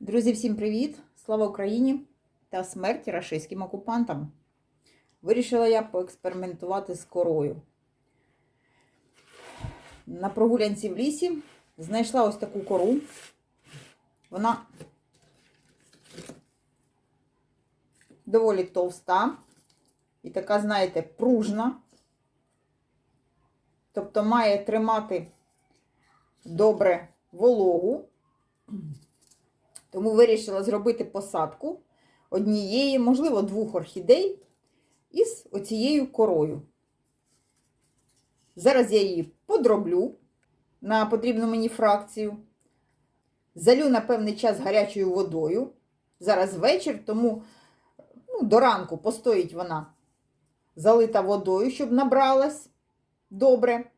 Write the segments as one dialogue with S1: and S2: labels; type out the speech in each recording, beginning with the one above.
S1: Друзі, всім привіт! Слава Україні та смерть рашистським окупантам. Вирішила я поекспериментувати з корою. На прогулянці в лісі знайшла ось таку кору. Вона доволі товста і така, знаєте, пружна. Тобто має тримати добре вологу. Тому вирішила зробити посадку однієї, можливо, двох орхідей із оцією корою. Зараз я її подроблю на потрібну мені фракцію. Залю на певний час гарячою водою. Зараз вечір, тому ну, до ранку постоїть вона залита водою, щоб набралась добре.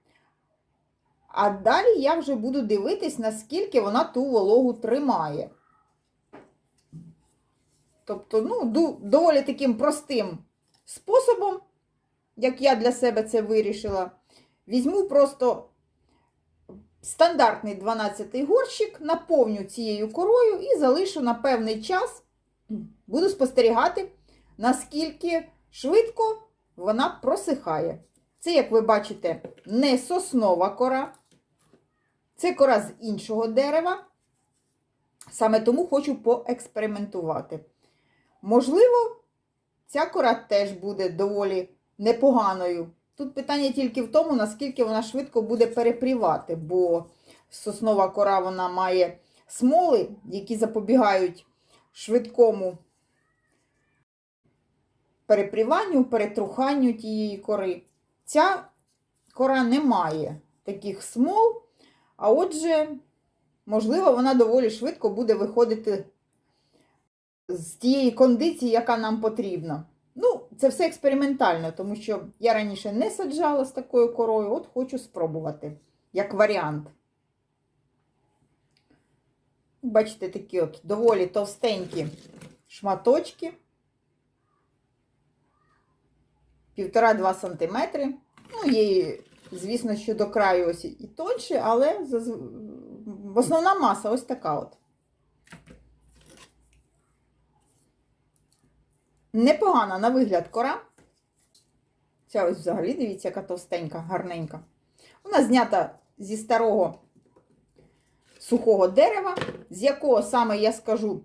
S1: А далі я вже буду дивитись, наскільки вона ту вологу тримає. Тобто, ну, доволі таким простим способом, як я для себе це вирішила, візьму просто стандартний 12-й горщик, наповню цією корою і залишу на певний час, буду спостерігати, наскільки швидко вона просихає. Це, як ви бачите, не соснова кора, це кора з іншого дерева. Саме тому хочу поекспериментувати. Можливо, ця кора теж буде доволі непоганою. Тут питання тільки в тому, наскільки вона швидко буде перепрівати, бо соснова кора вона має смоли, які запобігають швидкому перепріванню, перетруханню тієї кори. Ця кора не має таких смол, а отже, можливо, вона доволі швидко буде виходити з тієї кондиції, яка нам потрібна. Ну, це все експериментально, тому що я раніше не саджала з такою корою, от хочу спробувати, як варіант. Бачите, такі от доволі товстенькі шматочки. Півтора-два сантиметри. Ну, є, звісно, що до краю ось і тонше, але основна маса ось така от. Непогана на вигляд кора. Ця ось взагалі, дивіться, яка товстенька, гарненька. Вона знята зі старого сухого дерева, з якого саме я скажу,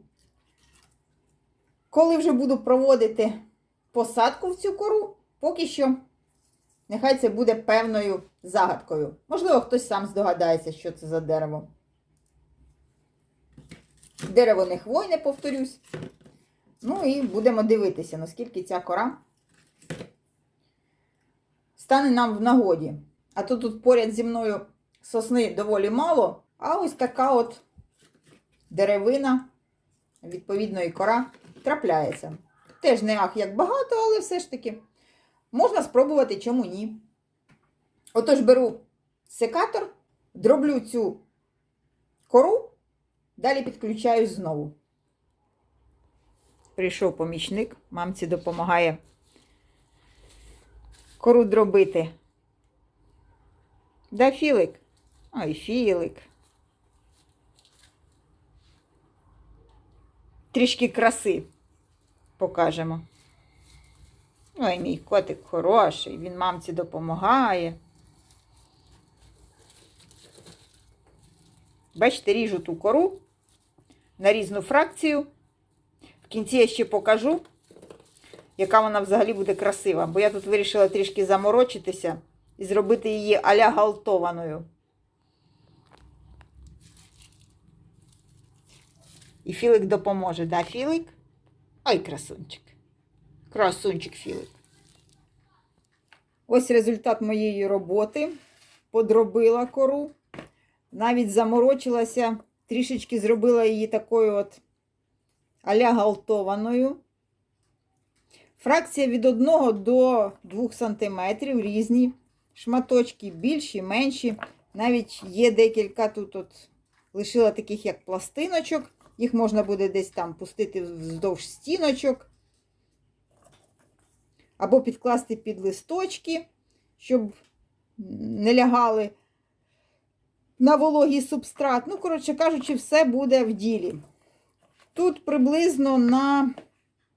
S1: коли вже буду проводити посадку в цю кору, поки що, нехай це буде певною загадкою. Можливо, хтось сам здогадається, що це за дерево. Дерево не хвойне, повторюсь. Ну і будемо дивитися, наскільки ця кора стане нам в нагоді. А то тут поряд зі мною сосни доволі мало, а ось така от деревина, відповідно, і кора трапляється. Теж не ах як багато, але все ж таки можна спробувати чому ні. Отож, беру секатор, дроблю цю кору, далі підключаюсь знову. Прийшов помічник, мамці допомагає кору дробити. Да, Філик? Ой, Філик. Трішки краси покажемо. Ой, мій котик хороший, він мамці допомагає. Бачите, ріжу ту кору на різну фракцію. В кінці я ще покажу, яка вона взагалі буде красива. Бо я тут вирішила трішки заморочитися і зробити її аля галтованою. І Філик допоможе, да, Філик? Ой, красунчик. Красунчик Філик. Ось результат моєї роботи. Подробила кору. Навіть заморочилася, трішечки зробила її такою от аля галтованою. Фракція від 1 до 2 см різні. Шматочки більші, менші. Навіть є декілька тут от лишила таких, як пластиночок. Їх можна буде десь там пустити вздовж стіночок. Або підкласти під листочки. щоб не лягали на вологий субстрат. Ну, коротше кажучи, все буде в ділі. Тут приблизно на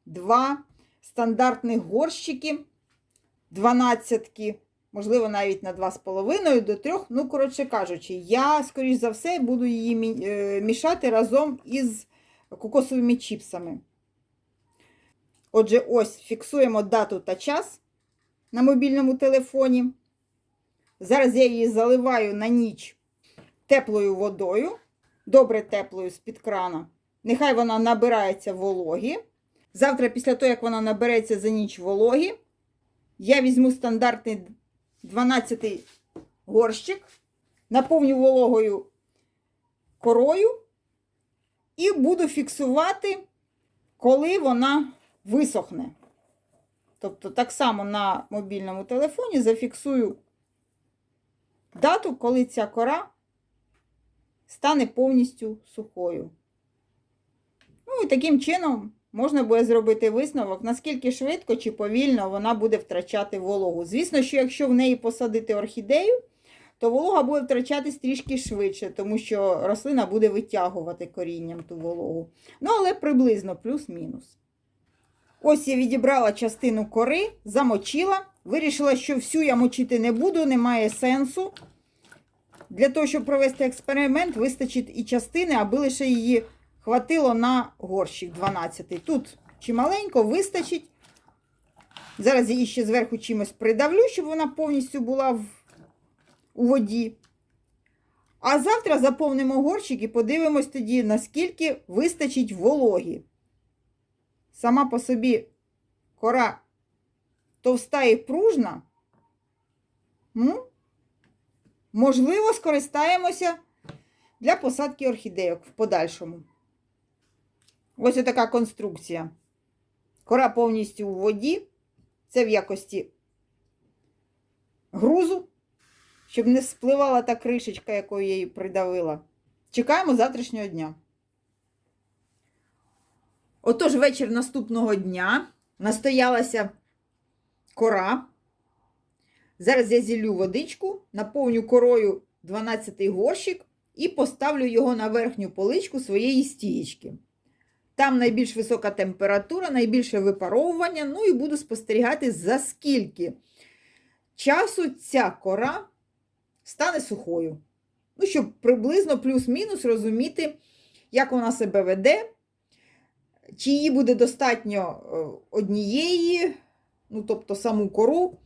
S1: два стандартних горщики, 12 можливо, навіть на 2,5 до 3. Ну, коротше кажучи, я, скоріш за все, буду її е, мішати разом із кокосовими чіпсами. Отже, ось фіксуємо дату та час на мобільному телефоні. Зараз я її заливаю на ніч теплою водою, добре теплою з-під крана. Нехай вона набирається вологі. Завтра, після того, як вона набереться за ніч вологі, я візьму стандартний 12-й горщик, наповню вологою корою і буду фіксувати, коли вона висохне. Тобто, так само на мобільному телефоні зафіксую дату, коли ця кора стане повністю сухою. Ну і таким чином можна буде зробити висновок, наскільки швидко чи повільно вона буде втрачати вологу. Звісно, що якщо в неї посадити орхідею, то волога буде втрачатись трішки швидше, тому що рослина буде витягувати корінням ту вологу. Ну, але приблизно плюс-мінус. Ось я відібрала частину кори, замочила. Вирішила, що всю я мочити не буду, немає сенсу. Для того, щоб провести експеримент, вистачить і частини, аби лише її хватило на горщик 12. Тут чималенько вистачить. Зараз її ще зверху чимось придавлю, щоб вона повністю була в, у воді. А завтра заповнимо горщик і подивимось тоді, наскільки вистачить вологі. Сама по собі кора товста і пружна. Ну, Можливо, скористаємося для посадки орхідейок в подальшому. Ось така конструкція. Кора повністю у воді. Це в якості грузу, щоб не спливала та кришечка, якою я її придавила. Чекаємо завтрашнього дня. Отож, вечір наступного дня настоялася кора. Зараз я зілю водичку, наповню корою 12-й горщик і поставлю його на верхню поличку своєї стієчки. Там найбільш висока температура, найбільше випаровування, ну і буду спостерігати, за скільки часу ця кора стане сухою. Ну, щоб приблизно плюс-мінус розуміти, як вона себе веде, чи її буде достатньо е, однієї, ну, тобто саму кору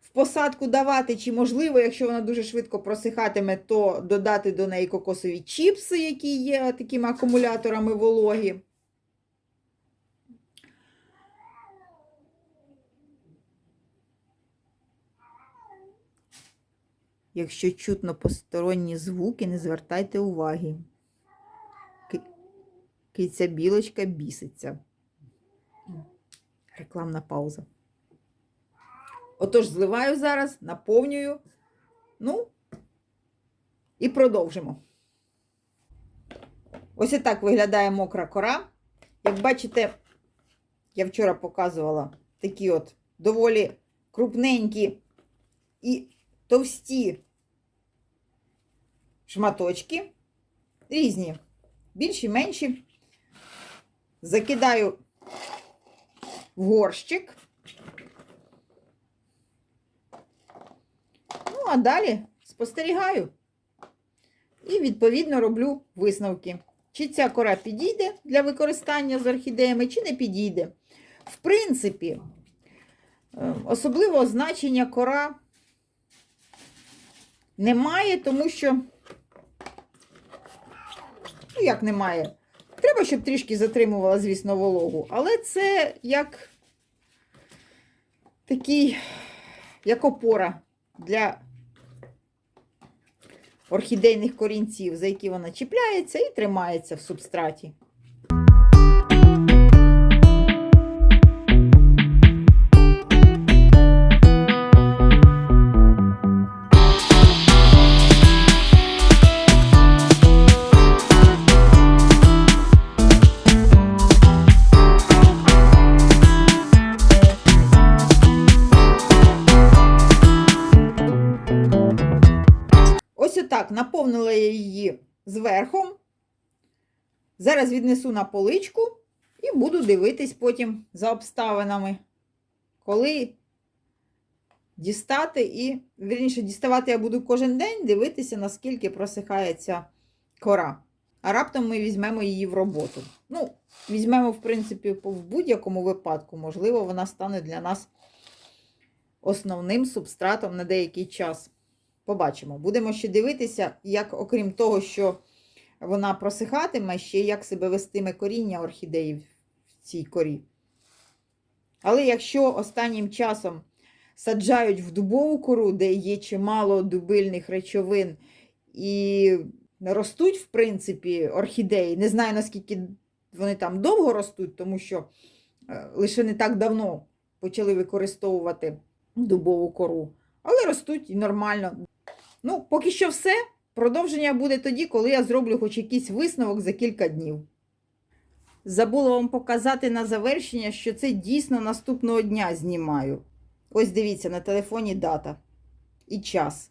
S1: в посадку давати, чи, можливо, якщо вона дуже швидко просихатиме, то додати до неї кокосові чіпси, які є такими акумуляторами вологі. Якщо чутно посторонні звуки, не звертайте уваги. Киця білочка біситься. Рекламна пауза. Отож, зливаю зараз, наповнюю. Ну, і продовжимо. Ось і так виглядає мокра кора. Як бачите, я вчора показувала такі от доволі крупненькі і товсті шматочки. Різні, більші, менші. Закидаю в горщик. Ну, а далі спостерігаю. І, відповідно, роблю висновки. Чи ця кора підійде для використання з орхідеями, чи не підійде. В принципі, е, особливого значення кора немає, тому що, ну, як немає, треба, щоб трішки затримувала, звісно, вологу. Але це як такий, як опора для орхідейних корінців, за які вона чіпляється і тримається в субстраті. Наповнила я її зверху. Зараз віднесу на поличку і буду дивитись потім за обставинами, коли дістати і, вірніше, діставати я буду кожен день, дивитися, наскільки просихає ця кора. А раптом ми візьмемо її в роботу. Ну, візьмемо, в принципі, в будь-якому випадку. Можливо, вона стане для нас основним субстратом на деякий час. Побачимо. Будемо ще дивитися, як, окрім того, що вона просихатиме, ще як себе вестиме коріння орхідеї в цій корі. Але якщо останнім часом саджають в дубову кору, де є чимало дубильних речовин, і ростуть, в принципі, орхідеї, не знаю, наскільки вони там довго ростуть, тому що е, лише не так давно почали використовувати дубову кору, але ростуть і нормально. Ну, поки що все. Продовження буде тоді, коли я зроблю хоч якийсь висновок за кілька днів. Забула вам показати на завершення, що це дійсно наступного дня знімаю. Ось дивіться, на телефоні дата і час.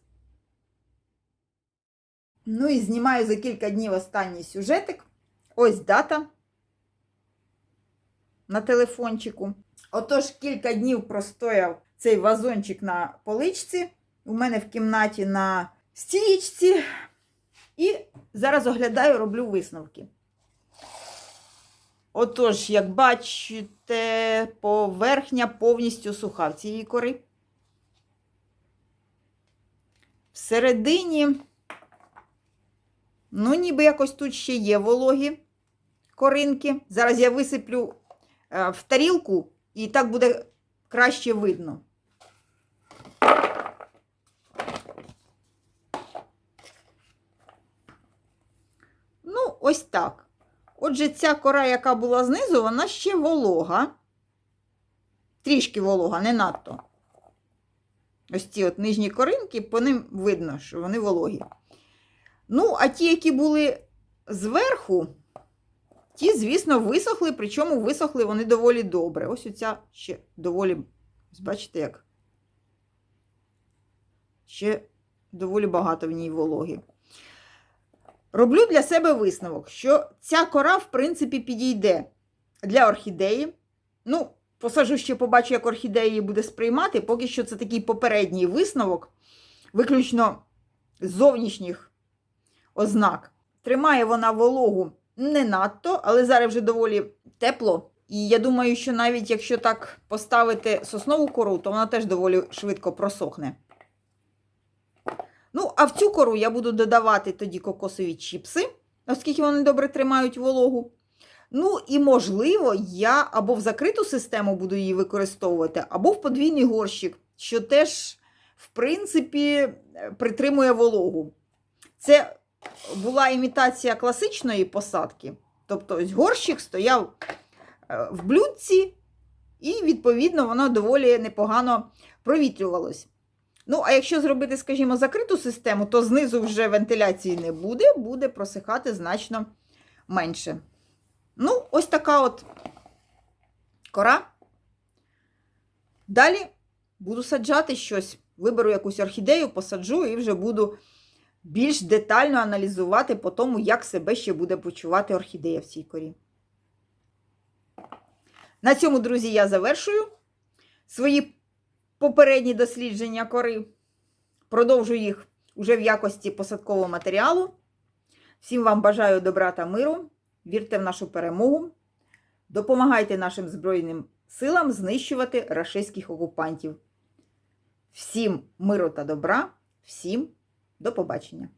S1: Ну і знімаю за кілька днів останній сюжетик. Ось дата на телефончику. Отож, кілька днів простояв цей вазончик на поличці. У мене в кімнаті на стієчці. І зараз оглядаю, роблю висновки. Отож, як бачите, поверхня повністю суха в цієї кори. Всередині, ну, ніби якось тут ще є вологі коринки. Зараз я висиплю е, в тарілку, і так буде краще видно. Ну, ось так. Отже, ця кора, яка була знизу, вона ще волога. Трішки волога, не надто. Ось ці от нижні коринки, по ним видно, що вони вологі. Ну, а ті, які були зверху, ті, звісно, висохли, причому висохли вони доволі добре. Ось оця ще доволі, бачите, як? Ще доволі багато в ній вологі. Роблю для себе висновок, що ця кора, в принципі, підійде для орхідеї. Ну, посажу ще побачу, як орхідея її буде сприймати. Поки що це такий попередній висновок, виключно зовнішніх ознак. Тримає вона вологу не надто, але зараз вже доволі тепло. І я думаю, що навіть якщо так поставити соснову кору, то вона теж доволі швидко просохне. Ну, а в цю кору я буду додавати тоді кокосові чіпси, оскільки вони добре тримають вологу. Ну, і, можливо, я або в закриту систему буду її використовувати, або в подвійний горщик, що теж, в принципі, притримує вологу. Це була імітація класичної посадки. Тобто, ось горщик стояв е, в блюдці, і, відповідно, воно доволі непогано провітрювалось. Ну, а якщо зробити, скажімо, закриту систему, то знизу вже вентиляції не буде, буде просихати значно менше. Ну, ось така от кора. Далі буду саджати щось. Виберу якусь орхідею, посаджу і вже буду більш детально аналізувати по тому, як себе ще буде почувати орхідея в цій корі. На цьому, друзі, я завершую свої попередні дослідження кори. Продовжу їх уже в якості посадкового матеріалу. Всім вам бажаю добра та миру. Вірте в нашу перемогу. Допомагайте нашим Збройним силам знищувати рашистських окупантів. Всім миру та добра, всім до побачення!